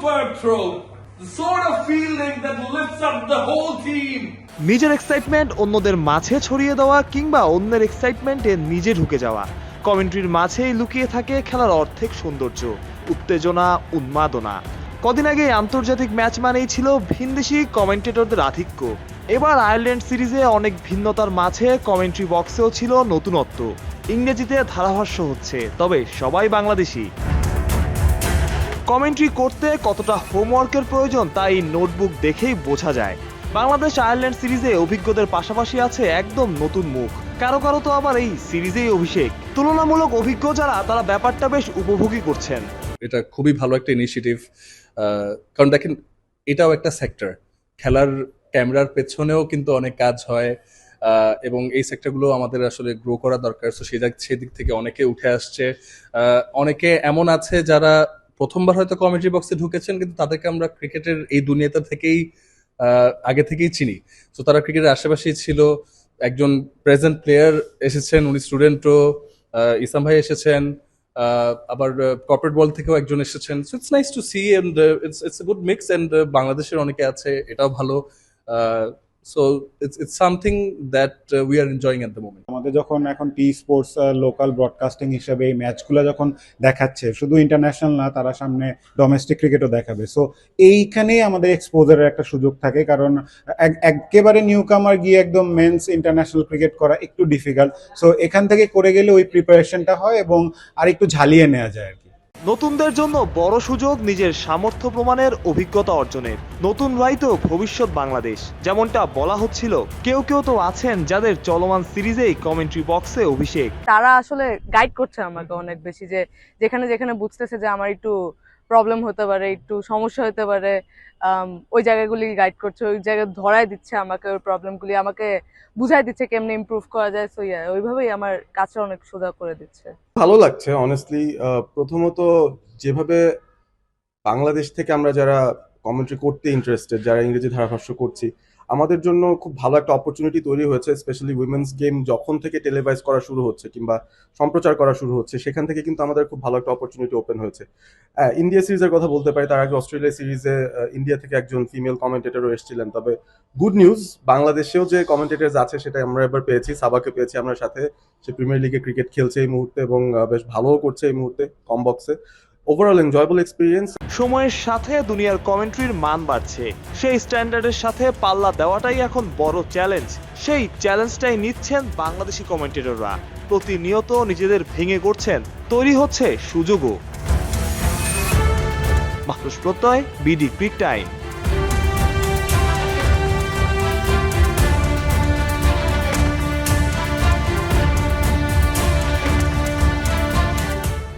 superb throw. The sort of fielding that lifts up the whole team. নিজের excitement অন্যদের মাঝে ছড়িয়ে দেওয়া কিংবা অন্যের এক্সাইটমেন্টে নিজে ঢুকে যাওয়া। কমেন্ট্রির মাঝেই লুকিয়ে থাকে খেলার অর্ধেক সৌন্দর্য, উত্তেজনা, উন্মাদনা। কদিন আগে আন্তর্জাতিক ম্যাচ মানেই ছিল ভিনদেশি কমেন্টেটরদের আধিক্য। এবার আয়ারল্যান্ড সিরিজে অনেক ভিন্নতার মাঝে কমেন্ট্রি বক্সেও ছিল নতুনত্ব। ইংরেজিতে ধারাভাষ্য হচ্ছে, তবে সবাই বাংলাদেশি। কমেন্ট্রি করতে কতটা হোমওয়ার্কের প্রয়োজন তা এই নোটবুক দেখেই বোঝা যায়। বাংলাদেশ আয়ারল্যান্ড সিরিজে অভিজ্ঞদের পাশাপাশি আছে একদম নতুন মুখ। কারও কারও তো আবার এই সিরিজেই অভিষেক। তুলনামূলক অভিজ্ঞ যারা, তারা ব্যাপারটা বেশ উপভোগী করছেন। এটা খুবই ভালো একটা ইনিশিয়েটিভ কারণ দেখেন, এটাও একটা সেক্টর খেলার ক্যামেরার পেছনেও কিন্তু অনেক কাজ হয় এবং এই সেক্টরগুলো আমাদের আসলে গ্রো করা দরকার। সেদিক থেকে অনেকে উঠে আসছে। অনেকে এমন আছে যারা প্রথমবার হয়তো কমেন্ট্রি বক্সে ঢুকেছেন, কিন্তু তাদেরকে আমরা ক্রিকেটের এই দুনিয়াটা থেকেই আগে থেকেই চিনি। তো তারা ক্রিকেটের আশেপাশেই ছিল। একজন প্রেজেন্ট প্লেয়ার এসেছেন, উনি স্টুডেন্টও ইসলাম ভাই এসেছেন আবার কর্পোরেট বল থেকেও একজন এসেছেন। So it's nice to see and it's it's a good mix and বাংলাদেশের অনেকে আছে, এটাও ভালো। So it's it's something that we are enjoying at the moment আমাদের যখন এখন টি স্পোর্টস লোকাল ব্রডকাস্টিং হিসেবে এই ম্যাচগুলো যখন দেখাচ্ছে, শুধু ইন্টারন্যাশনাল না, তারা সামনে ডোমেস্টিক ক্রিকেটও দেখাবে। সো এইখানেই আমাদের এক্সপোজারের একটা সুযোগ থাকে, কারণ এক- একেবারে নিউ কামার গিয়ে একদম মেন্স ইন্টারন্যাশনাল ক্রিকেট করা একটু ডিফিকাল্ট সো এখান থেকে করে গেলে ওই প্রিপারেশনটা হয় এবং আর একটু ঝালিয়ে নেওয়া যায় আর কি। নতুনদের জন্য বড় সুযোগ নিজের সামর্থ্য প্রমাণের অভিজ্ঞতা অর্জনের। নতুন ভাই তো ভবিষ্যৎ বাংলাদেশ। যেমনটা বলা হচ্ছিল, কেউ কেউ তো আছেন যাদের চলমান সিরিজেই কমেন্ট্রি বক্সে অভিষেক। তারা আসলে গাইড করছে আমাকে অনেক বেশি যে যেখানে যেখানে বুঝতেছে যে আমার একটু প্রবলেম হতে পারে, একটু সমস্যা হতে পারে ওই জায়গাগুলি গাইড করছে, ওই জায়গায় ধরাই দিচ্ছে আমাকে, ওই প্রবলেমগুলি আমাকে বুঝাই দিচ্ছে কেমনে ইম্প্রুভ করা যায়। সো ইয়া ওইভাবেই আমার কাজটা অনেক সোজা করে দিচ্ছে। ভালো লাগছে অনেস্টলি প্রথমত যেভাবে বাংলাদেশ থেকে আমরা যারা কমেন্ট্রি করতে ইন্টারেস্টেড যারা ইংরেজি ধারাভাষ্য করছি আমাদের জন্য খুব ভালো একটা অপরচুনিটি তৈরি হয়েছে স্পেশালি উইমেন্স গেম যখন থেকে টেলিভাইজ করা শুরু হচ্ছে কিংবা সম্প্রচার করা শুরু হচ্ছে, সেখান থেকে কিন্তু আমাদের খুব ভালো একটা অপরচুনিটি ওপেন হয়েছে। ইন্ডিয়া সিরিজের কথা বলতে পারি, তার আগে অস্ট্রেলিয়া সিরিজে ইন্ডিয়া থেকে একজন ফিমেল কমেন্টেটরও এসেছিলেন। তবে গুড নিউজ বাংলাদেশেও যে কমেন্টেটার্স আছে সেটা আমরা এবার পেয়েছি, সাবাকে পেয়েছি আমরা সাথে। সে প্রিমিয়ার লিগে ক্রিকেট খেলছে এই মুহূর্তে এবং বেশ ভালোও করছে এই মুহূর্তে কম বক্সে ওভারঅল এনজয়েবল এক্সপিরিয়েন্স সময়ের সাথে দুনিয়ার কমেন্ট্রির মান বাড়ছে। সেই স্ট্যান্ডার্ডের সাথে পাল্লা দেওয়াটাই এখন বড় চ্যালেঞ্জ সেই চ্যালেঞ্জটাই নিচ্ছেন বাংলাদেশি কমেন্টেটররা প্রতিনিয়ত নিজেদের ভেঙে করছেন তৈরি হচ্ছে সুযোগও। মাহরুষ প্রত্যয় বিডি ক্রিক টাইম